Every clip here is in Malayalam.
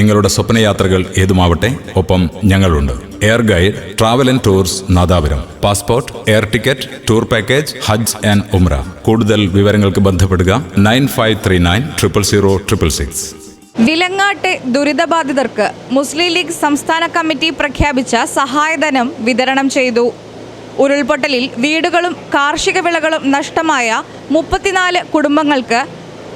നിങ്ങളുടെ സ്വപ്നയാത്രകൾ ഏതുമാവട്ടെ ഒപ്പം ഞങ്ങളുണ്ട്. Air guide travel and tours Nadapuram. Passport air ticket tour package Hajj and Umrah കൂടുതൽ വിവരങ്ങൾക്ക് ബന്ധപ്പെടുക nine five three nine triple zero triple six. വിലങ്ങാട്ടെ ദുരിതബാധിതർക്ക് മുസ്ലിം ലീഗ് സംസ്ഥാന കമ്മിറ്റി പ്രഖ്യാപിച്ച സഹായധനം വിതരണം ചെയ്തു. ഉരുൾപൊട്ടലിൽ വീടുകളും കാർഷിക വിളകളും നഷ്ടമായ മുപ്പത്തിനാല് കുടുംബങ്ങൾക്ക്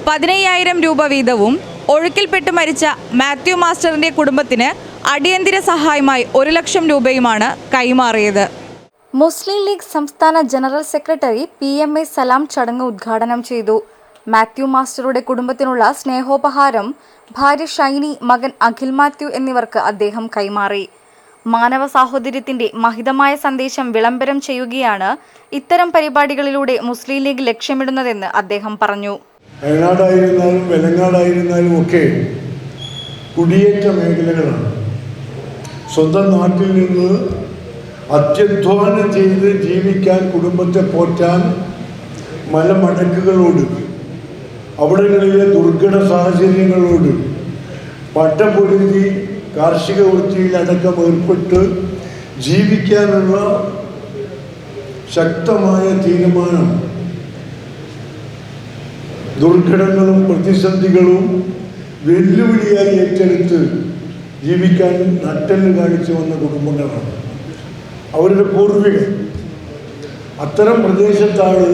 പതിനയ്യായിരം രൂപ വീതവും ഒഴുക്കിൽപ്പെട്ട് മരിച്ച മാത്യു മാസ്റ്ററിന്റെ കുടുംബത്തിന് അടിയന്തര സഹായമായി ഒരു ലക്ഷം രൂപയുമാണ് കൈമാറിയത്. മുസ്ലിം ലീഗ് സംസ്ഥാന general secretary P M A Salam ചടങ്ങ് ഉദ്ഘാടനം ചെയ്തു. മാത്യു മാസ്റ്ററുടെ കുടുംബത്തിനുള്ള സ്നേഹോപഹാരം ഭാര്യ ഷൈനി മകൻ അഖിൽ മാത്യു എന്നിവർക്ക് അദ്ദേഹം കൈമാറി. മാനവ സാഹോദര്യത്തിന്റെ മഹിതമായ സന്ദേശം വിളംബരം ചെയ്യുകയാണ് ഇത്തരം പരിപാടികളിലൂടെ മുസ്ലിം ലീഗ് ലക്ഷ്യമിടുന്നതെന്ന് അദ്ദേഹം പറഞ്ഞു. വയനാടായിരുന്നാലും വെലങ്ങാടായിരുന്നാലും ഒക്കെ കുടിയേറ്റ മേഖലകളാണ്. സ്വന്തം നാട്ടിൽ നിന്ന് അത്യധ്വാനം ചെയ്ത് ജീവിക്കാൻ കുടുംബത്തെ പോറ്റാൻ മലമടക്കുകളോട് അവിടങ്ങളിലെ ദുർഘട സാഹചര്യങ്ങളോട് പട്ടം പൊരുതി കാർഷിക വൃത്തിയിലടക്കം ഏർപ്പെട്ട് ജീവിക്കാനുള്ള ശക്തമായ തീരുമാനം ദുർഘടങ്ങളും പ്രതിസന്ധികളും വെല്ലുവിളിയായി ഏറ്റെടുത്ത് ജീവിക്കാൻ നട്ടെല്ല് കാണിച്ചു വന്ന കുടുംബങ്ങളാണ്. അവരുടെ പൂർവികർ. അത്തരം പ്രദേശത്താണ്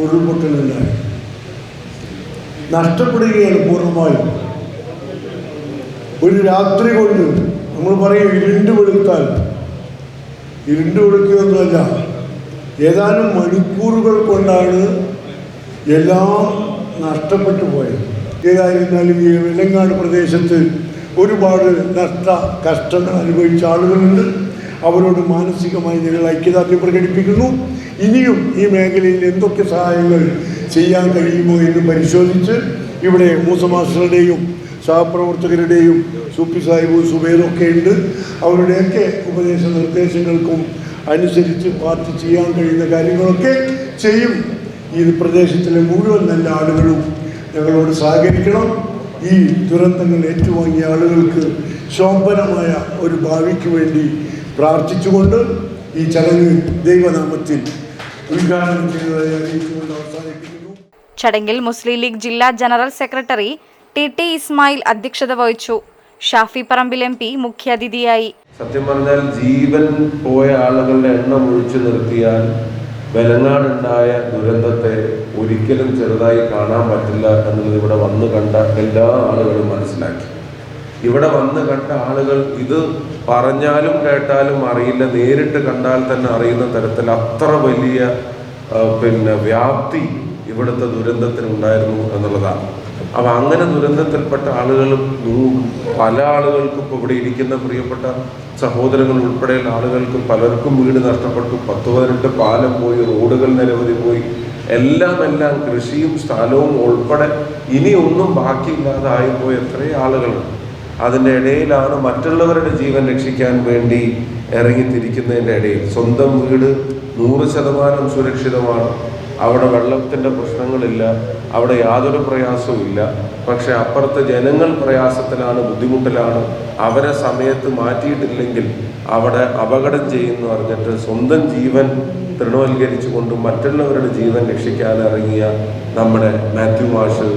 ഉരുൾപൊട്ടലുണ്ടായത് നഷ്ടപ്പെടുകയാണ് പൂർണമായും. ഒരു രാത്രി കൊണ്ട് നമ്മൾ പറയും ഇരുണ്ട് വെളുത്താൽ. ഇരുണ്ട് വെളുക്കുകയൊന്നുമല്ല. ഏതാനും മണിക്കൂറുകൾ കൊണ്ടാണ് എല്ലാം നഷ്ടപ്പെട്ടു പോയത്. ഏതായിരുന്നാലും ഈ വെള്ളങ്ങാട് പ്രദേശത്ത് ഒരുപാട് നഷ്ട കഷ്ടങ്ങൾ അനുഭവിച്ച ആളുകളുണ്ട്. അവരോട് മാനസികമായി ഞങ്ങൾ ഐക്യദാർഢ്യം പ്രകടിപ്പിക്കുന്നു. ഇനിയും ഈ മേഖലയിൽ എന്തൊക്കെ സഹായങ്ങൾ ചെയ്യാൻ കഴിയുമോ എന്ന് പരിശോധിച്ച് ഇവിടെ മൂസമാസ്റ്ററുടെയും സഹപ്രവർത്തകരുടെയും സൂപ്പി സാഹിബും സുബേദൊക്കെ ഉണ്ട്. അവരുടെയൊക്കെ ഉപദേശ നിർദ്ദേശങ്ങൾക്കും അനുസരിച്ച് പാർട്ടി ചെയ്യാൻ കഴിയുന്ന കാര്യങ്ങളൊക്കെ ചെയ്യും. ഈ പ്രദേശത്തിലെ മുഴുവൻ നല്ല ആളുകളും ഞങ്ങളോട് സഹകരിക്കണം. ഈ ദുരന്തങ്ങൾ ഏറ്റുവാങ്ങിയ ആളുകൾക്ക് ശോഭനമായ ഒരു ഭാവിക്ക് വേണ്ടി പ്രാർത്ഥിച്ചുകൊണ്ട് ഈ ചടങ്ങ് ദൈവനാമത്തിൽ ഉദ്ഘാടനം ചെയ്തതായി അറിയിച്ചുകൊണ്ട് അവസാനിപ്പിക്കുന്നു. ചടങ്ങിൽ മുസ്ലിം ലീഗ് ജില്ലാ general secretary T T Ismail അധ്യക്ഷത വഹിച്ചു. ഷാഫി പറമ്പിൽ എം പി മുഖ്യാതിഥിയായി. സത്യം പറഞ്ഞാൽ ജീവൻ പോയ ആളുകളുടെ എണ്ണം ഒഴിച്ചു നിർത്തിയാൽ വെലങ്ങാടുണ്ടായ ദുരന്തത്തെ ഒരിക്കലും ചെറുതായി കാണാൻ പറ്റില്ല എന്നുള്ളത് ഇവിടെ വന്നു കണ്ട എല്ലാ ആളുകളും മനസ്സിലാക്കി. ഇവിടെ വന്ന് കണ്ട ആളുകൾ ഇത് പറഞ്ഞാലും കേട്ടാലും അറിയില്ല നേരിട്ട് കണ്ടാൽ തന്നെ അറിയുന്ന തരത്തിൽ അത്ര വലിയ പിന്നെ വ്യാപ്തി ഇവിടുത്തെ ദുരന്തത്തിനുണ്ടായിരുന്നു എന്നുള്ളതാണ്. അപ്പൊ അങ്ങനെ ദുരന്തത്തിൽപ്പെട്ട ആളുകൾ പല ആളുകൾക്കും ഇവിടെ ഇരിക്കുന്ന പ്രിയപ്പെട്ട സഹോദരങ്ങൾ ഉൾപ്പെടെയുള്ള ആളുകൾക്കും പലർക്കും വീട് നഷ്ടപ്പെട്ടു. പത്ത് പതിനെട്ട് പാലം പോയി റോഡുകൾ നിരവധി പോയി. എല്ലാം എല്ലാം കൃഷിയും സ്ഥലവും ഉൾപ്പെടെ ഇനിയൊന്നും ബാക്കിയില്ലാതായി പോയ എത്രയോ ആളുകളുണ്ട്. അതിന്റെ ഇടയിലാണ് മറ്റുള്ളവരുടെ ജീവൻ രക്ഷിക്കാൻ വേണ്ടി ഇറങ്ങിത്തിരിക്കുന്നതിന്റെ ഇടയിൽ. സ്വന്തം വീട് നൂറ് ശതമാനം സുരക്ഷിതമാണ്. അവിടെ വെള്ളത്തിന്റെ പ്രശ്നങ്ങളില്ല അവിടെ യാതൊരു പ്രയാസവും ഇല്ല. പക്ഷെ അപ്പുറത്തെ ജനങ്ങൾ പ്രയാസത്തിലാണ് ബുദ്ധിമുട്ടിലാണ്. അവരെ സമയത്ത് മാറ്റിയിട്ടില്ലെങ്കിൽ അവിടെ അപകടം ചെയ്യുന്നു പറഞ്ഞിട്ട് സ്വന്തം ജീവൻ തൃണവൽക്കരിച്ചുകൊണ്ട് മറ്റുള്ളവരുടെ ജീവൻ രക്ഷിക്കാൻ ഇറങ്ങിയ നമ്മുടെ മാത്യു മാഷ്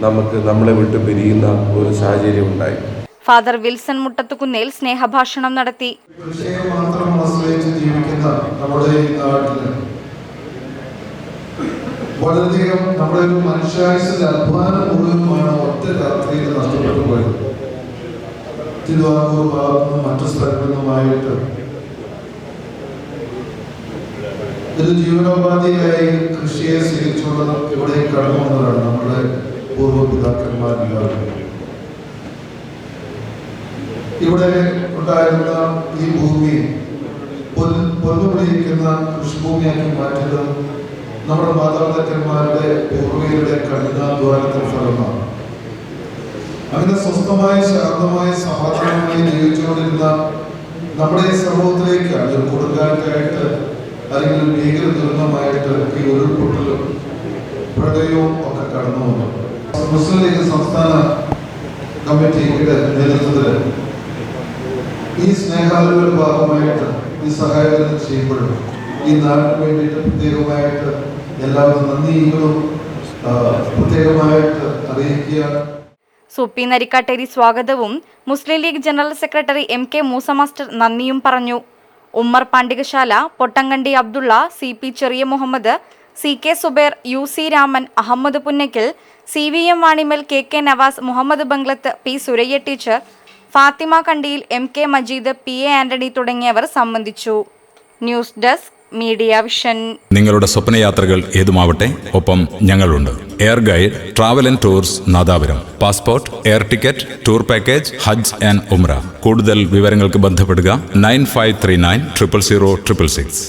നമുക്ക് നമ്മളെ വിട്ട് പിരിയുന്ന ഒരു സാഹചര്യം ഉണ്ടായി. ഫാദർ വിൽസൺ മുട്ടത്തുകുന്നേൽ സ്നേഹഭാഷണം നടത്തി. വളരെയധികം നമ്മുടെ ഒരു മനുഷ്യായുസിന്റെ അധ്വാനം മുഴുവനുമാണ് ഒറ്റ രാത്രിയിൽ നഷ്ടപ്പെട്ടു പോയത്. തിരുവാങ്കൂർ ഭാഗത്തുനിന്നും മറ്റു സ്ഥലങ്ങളിലുമായിട്ട് ഇത് ജീവനോപാധിയായി കൃഷിയെ സ്വീകരിച്ചുകൊണ്ട് ഇവിടെ കടന്നു വന്നതാണ് നമ്മുടെ പൂർവ പിതാക്കന്മാരെല്ലാവരും ഇവിടെ ഉണ്ടായിരുന്ന ഈ ഭൂമി പൊന്നുപിടിയിരിക്കുന്ന കൃഷിഭൂമിയാക്കി മാറ്റിയത് നമ്മുടെ മാതാപിതാക്കന്മാരുടെ പൂർവികരുടെ കഠിനാധ്വാനത്തിന് ഫലമാണ്. അങ്ങനെ സ്വസ്ഥമായ ശാന്തമായ സമാധാനമായി ജീവിച്ചുകൊണ്ടിരുന്ന നമ്മുടെ ഈ സമൂഹത്തിലേക്കാണ് ഒരു കൊടുങ്കാറ്റായിട്ട് അല്ലെങ്കിൽ ഭീകര ദുരന്തമായിട്ട് ഈ ഉരുൾപൊട്ടലും പ്രളയവും ഒക്കെ കടന്നു വന്നു മുസ്ലിം ലീഗ് സംസ്ഥാന കമ്മിറ്റിയുടെ നേതൃത്വം ഈ സ്നേഹാലുകളുടെ ഭാഗമായിട്ട് ഈ സഹായങ്ങൾ ചെയ്യപ്പെടും ഈ നാടിന് വേണ്ടിയിട്ട് പ്രത്യേകമായിട്ട് എല്ലാവരും നന്ദികളും ആ, പ്രത്യേകമായിട്ട് അറിയിക്കുകയാണ്. സുപ്പി നരിക്കാട്ടേരി സ്വാഗതവും. Muslim League general secretary M K Moosa master നന്ദിയും പറഞ്ഞു. Ummer Pandikasala Pottankandi Abdulla C P Cheriya Muhammad C K Zubair U C Raman Ahmed Punnakkil C V M Vanimal K K Navas Muhammad Banglath P Suraiya teacher Fathima Kandiyil M K Majeed P A Antony തുടങ്ങിയവർ സംബന്ധിച്ചു. News desk media vision. നിങ്ങളുടെ സ്വപ്നയാത്രകൾ ഏതുമാവട്ടെ ഒപ്പം ഞങ്ങളുണ്ട്. Air guide travel and tours Nadapuram. Passport air ticket tour package Hajj and Umrah. കൂടുതൽ വിവരങ്ങൾക്ക് ബന്ധപ്പെടുക nine five three nine triple zero triple six.